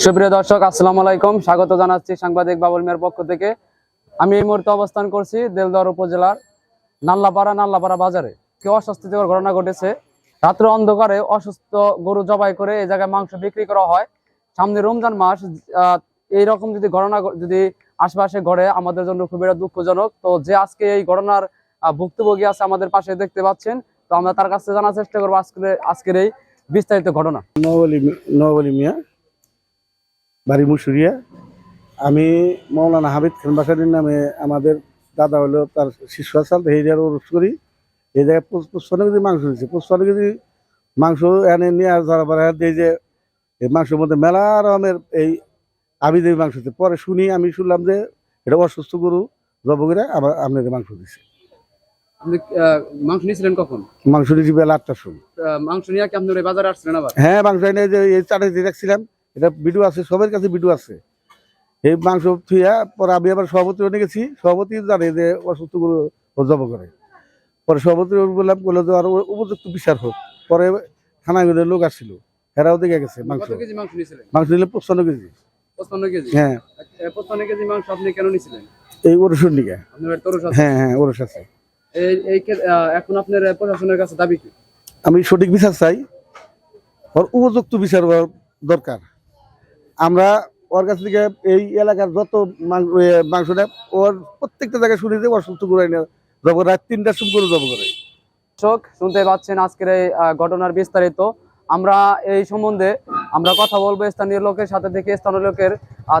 সুপ্রিয় দর্শক আসসালামু আলাইকুম। স্বাগত জানাচ্ছি সাংবাদিক বাবুল মিয়ার পক্ষ থেকে। আমি এই মুহূর্তে অবস্থান করছি দেলদর উপজেলার নাল্লাপাড়া নাল্লাপাড়া বাজারে। কি অস্বস্তিকর ঘটনা ঘটেছে? রাত্র অন্ধকারে অসুস্থ গরু জবাই করে এই জায়গায় মাংস বিক্রি করা হয়। সামনে রমজান মাস আহ, এইরকম যদি ঘটনা যদি আশপাশে ঘরে আমাদের জন্য খুবই দুঃখজনক। তো যে আজকে এই ঘটনার ভুক্তভোগী আছে আমাদের পাশে দেখতে পাচ্ছেন তো আমরা তার কাছে জানার চেষ্টা করব আজকে আজকের এই বিস্তারিত ঘটনা। নওয়ালি নওয়ালি মিয়া। বাড়ি মুসুরিয়া। আমি মৌলানা হাবিদ খান বাসারির নামে আমাদের দাদা হলো তার শিশু আসাল এই জায়গায় করি। এই জায়গায় পঁচ- পঁচপান্ন কেজি মাংস দিচ্ছে পঁচপান্ন কেজি মাংস এনে নিয়ে আর ধরা পড়া এই যে এই মাংসের মধ্যে মেলা রকমের এই আবিদের মাংস দিচ্ছে। পরে শুনি আমি শুনলাম যে এটা অসুস্থ গরু জব করে আবার আপনাদের মাংস দিচ্ছে। মাংস নিয়েছিলেন কখন? মাংস দিচ্ছি বেলা আটটার সময়। মাংস নিয়ে কি আপনার বাজারে আসছিলেন আবার? হ্যাঁ মাংস এনে যে এই চাটে দিয়ে রাখছিলাম। এটা ভিডিও আছে সবার কাছে ভিডিও আছে। এই মাংস থুইয়া পরে আমি আবার সভাপতি নিয়ে গেছি। সভাপতি জানে যে অসুস্থ গরু জব করে। পরে সভাপতি বললাম বলল যে আর উপযুক্ত বিচার হোক। পরে থানাগুলোর লোক আসছিল। এরাও দেখে গেছে মাংস। মাংস নিলে পঁচপান্ন কেজি। হ্যাঁ। কেজি মাংস আপনি কেন নিয়েছিলেন এই ওরসুর নিকে। হ্যাঁ হ্যাঁ ওরস আছে। এখন আপনার প্রশাসনের কাছে দাবি কি? আমি সঠিক বিচার চাই। উপযুক্ত বিচার হওয়ার দরকার। আমরা ওর কাছ থেকে এই এলাকার যত মাংস নেয় ওর প্রত্যেকটা জায়গায় শুনি যে অসুস্থ করে এনে জব করে রাত তিনটার সময় করে জব করে শুনতে পাচ্ছেন আজকের এই ঘটনার বিস্তারিত। আমরা এই সম্বন্ধে আমরা কথা বলব স্থানীয় লোকের সাথে থেকে স্থানীয় লোকের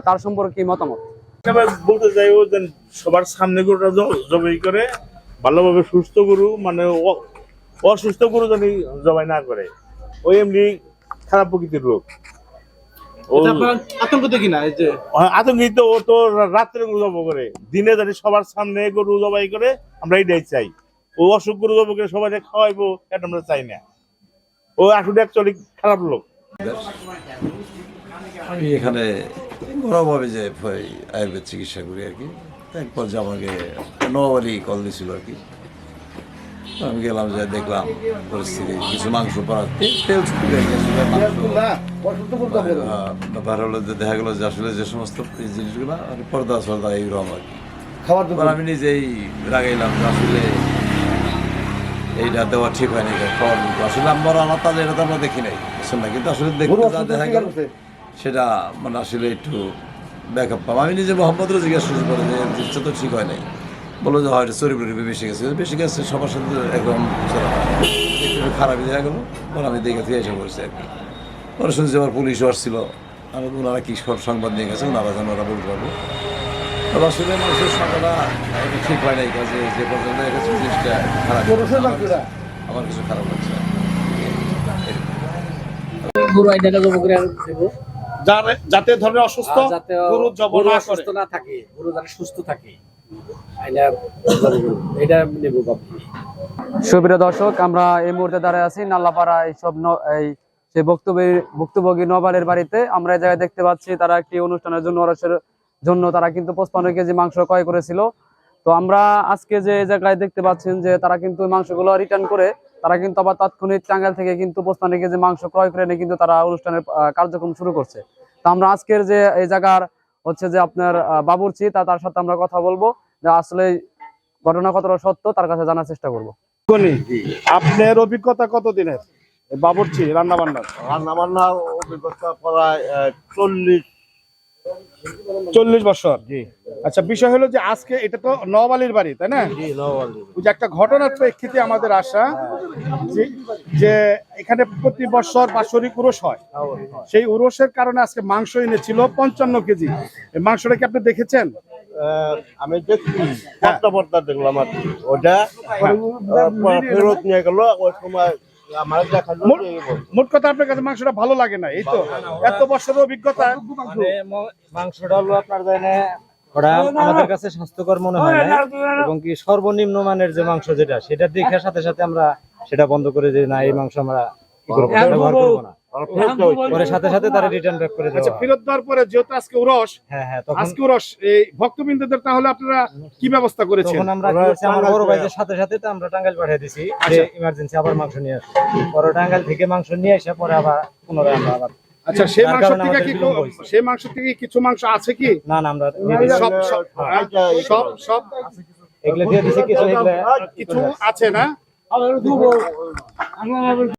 তার সম্পর্কে কি মতামত? বলতে চাই ও সবার সামনে গরুটা জবাই করে ভালোভাবে সুস্থ গরু মানে অসুস্থ গরু যেন জবাই না করে। ওই এমনি খারাপ প্রকৃতির রোগ। ও আতঙ্ক এই যে আতঙ্কিত ও তো রাত্রে গরু জব করে। দিনে জানি সবার সামনে গরু জবাই করে আমরা এইটাই চাই। ও অসুখ গরু জব করে সবাই খাওয়াইবো এটা আমরা চাই না। ও আসলে অ্যাকচুয়ালি খারাপ লোক। আমি এখানে বড়ভাবে যে আয়ুর্বেদ চিকিৎসা করি আর কি। একবার যে আমাকে নবালি কল দিছিল আর কি। আমি গেলাম যে দেখলাম পরিস্থিতি কিছু মাংস পড়া তেল শুকিয়ে গেছিল মাংস। হ্যাঁ, ব্যাপার হলো যে দেখা গেলো যে আসলে যে সমস্ত জিনিসগুলো আর পর্দা সর্দা এইরকম আর কি। খাবার এবার আমি নিজেই রাগাইলাম যে আসলে এইটা দেওয়া ঠিক হয়নি মতো আসলে আমরা রান্না তাহলে এটা তো আমরা দেখি নাই বুঝছেন না? কিন্তু আসলে দেখতে যা দেখা গেল সেটা মানে আসলে একটু ব্যাকআপ পাম আমি নিজে মোহাম্মদরও জিজ্ঞাসা করে যে তো ঠিক হয় নাই। বলল যে হয়তো চরিত্র বেশি গেছে। বেশি গেছে সবার সাথে একদম হয় খারাপই দেখা গেলো। পরে আমি দেখে থেকে এসে পড়ছি আর কি পরে শুনছি আবার পুলিশও আসছিল। আর ওনারা কি সব সংবাদ নিয়ে গেছে? ওনারা যেন ওরা বলতে পারব। তবে আসলে মানুষের সংখ্যাটা ঠিক হয় নাই কাজে যে পর্যন্ত দেখেছি জিনিসটা খারাপ আমার কিছু খারাপ লাগছে গরু আইনাটা জব করে দেবো। যার- যাতে ধরে অসুস্থ গরু না অসুস্থ না থাকে গরু যাতে সুস্থ থাকে। সুপ্রিয় দর্শক, আমরা এই মুহূর্তে দাঁড়ায় আছি নাল্লাপাড়া এইসব এই সে বক্তব্যের ভুক্তভোগী নবালের বাড়িতে। আমরা এই জায়গায় দেখতে পাচ্ছি, তারা একটি অনুষ্ঠানের জন্য জন্য তারা কিন্তু পঁচপান্ন কেজি মাংস ক্রয় করেছিল। তো আমরা আজকে যে জায়গায় দেখতে পাচ্ছেন যে তারা কিন্তু মাংসগুলো রিটার্ন করে, তারা কিন্তু আবার তাৎক্ষণিক টাঙ্গাইল থেকে কিন্তু পঁচপান্ন কেজি মাংস ক্রয় করে নিয়ে কিন্তু তারা অনুষ্ঠানের কার্যক্রম শুরু করছে। তো আমরা আজকের যে এই জায়গার হচ্ছে যে আপনার বাবুর্চি, তা তার সাথে আমরা কথা বলব। যে আসলে ঘটনা কতটা সত্য তার কাছে জানার চেষ্টা করব। আপনার অভিজ্ঞতা কত দিনের রান্না বান্নার রান্না বান্নার অভিজ্ঞতা প্রায় চল্লিশ। চল্লিশ বছর? আচ্ছা বিষয় হলো যে আজকে এটা তো নওয়ালির বাড়ি তাই না? ওই যে একটা ঘটনার প্রেক্ষিতে আমাদের আশা যে এখানে প্রতি বছর বাৎসরিক উরস হয়। সেই উরসের কারণে আজকে মাংস এনেছিল পঞ্চান্ন কেজি। মাংসটা কি আপনি দেখেছেন? আমি দেখছি পর্দা পর্দা দেখলাম আর ওটা আহ, ফেরত নিয়ে গেল ওই সময় আমার দেখাল যে এই বল। মোট কথা আপনার কাছে মাংসটা ভালো লাগে না এই তো এত বছরের অভিজ্ঞতা মানে মাংসটা হলো আপনার জানে ওটা আমাদের কাছে স্বাস্থ্যকর মনে হয় না এবং কি সর্বনিম্ন মানের যে মাংস যেটা সেটা দেখার সাথে সাথে আমরা সেটা বন্ধ করে যে না এই মাংস আমরা কি করব না, ব্যবহার করব না। পরে সাথে সাথে তারা রিটার্ন ব্যাক করে আচ্ছা ফেরত দেওয়ার পরে যেহেতু আজকে উরস হ্যাঁ হ্যাঁ তখন আজকে উরস এই ভক্তবৃন্দদের তাহলে আপনারা কি ব্যবস্থা করেছেন? তখন আমরা কি আমার বড় ভাইদের সাথে সাথে তো আমরা টাঙ্গাইল পাঠিয়ে দিছি যে ইমার্জেন্সি আবার মাংস নিয়ে আসো। পরে টাঙ্গাইল থেকে মাংস নিয়ে এসে পরে আবার পুনরায় আমরা আবার আচ্ছা সেই মাংস থেকে কি সেই মাংস থেকে কিছু মাংস আছে কি? না না আমরা সব সব হ্যাঁ, সব সব এগুলো দিয়ে দিছি কিছু কিছু আছে না?